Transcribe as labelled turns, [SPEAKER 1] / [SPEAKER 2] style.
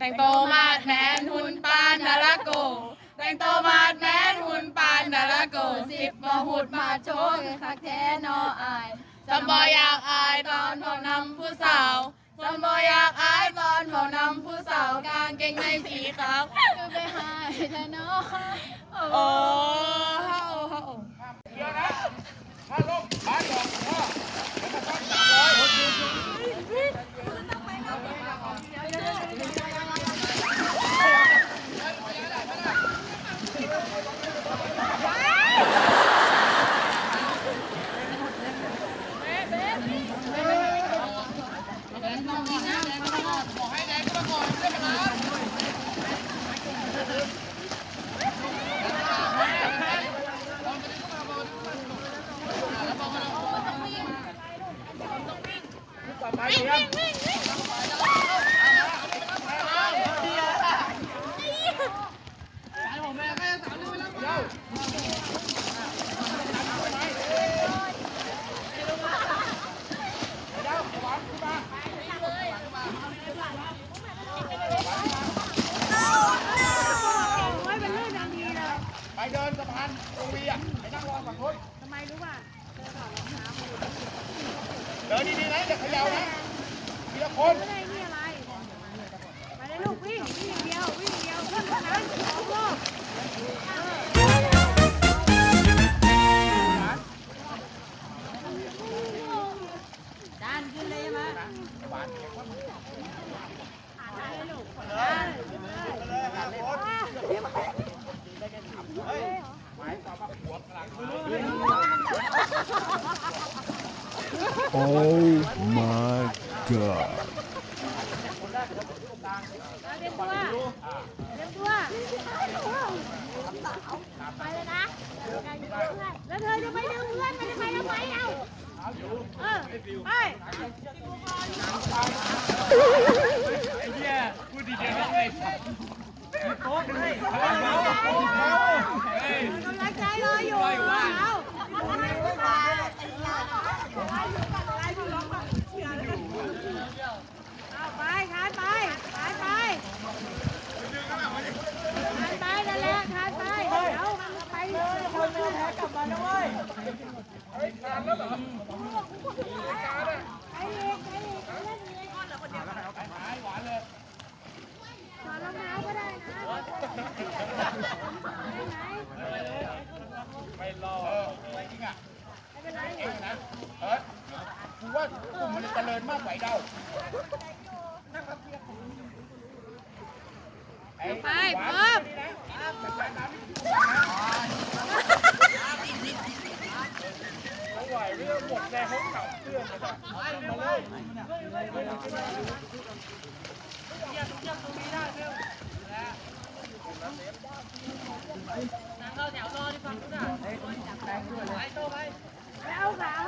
[SPEAKER 1] แต่งโตวมาดแมนหุ่นปานนาราโก แต่งโตวมาดแมนหุ่นปานนาราโก สิบมาหุดมาโชกคักแท้นออายสมบอยากอายตอนเขานำผู้สาวสมบอยากอายตอนเขานำผู้สาวกางเกงในสีขาว
[SPEAKER 2] คือไปหาเธอเนาะ
[SPEAKER 1] โอ้ฮะโอ้ฮะโอ้
[SPEAKER 3] เดี๋ยวนะถ้าลงบ้านบอกพ่อแล้วก็ต้องสามร้อย ไป เดินสะพานตรงวีอะไปนั่งรอฝั่งนู้นทำไมรู้ป่ะเดินดีๆนะอย่าเขย่านะทีละคน
[SPEAKER 4] ไม่ได้นี่อะไรไปเลยลูกวิ่งวิ่งอย่างเดียววิ่งอย่างเดียวขึ้นเท่านั้นสองรอบ
[SPEAKER 5] Oh my god.
[SPEAKER 4] เตรียมตัวเตรียมตัวไปเลยล้วเธอจะไปดึงเพื่อนมันจะไปทำไมเอาเออไป กำลังใจรออยู่เอาเอาไปคานไปคานไปคานไปนั่นแหละคานไปเดี๋ยวไปคน ไม่แพ้กลับมานเว้ยไปอีกไปอีกเล่นอีกถอดรองเท้าก็ได้นะได้ไหม
[SPEAKER 3] ไม่รอเออจริงอะเองนะเออกูว่ากลุ่มมันเจริญมากไอ้เดา
[SPEAKER 4] ไปพร้อม
[SPEAKER 3] Đang đâu nhảo lo đi phần cũng đã. Đấy, đánh luôn. Ai tô bay.
[SPEAKER 4] Đâu cả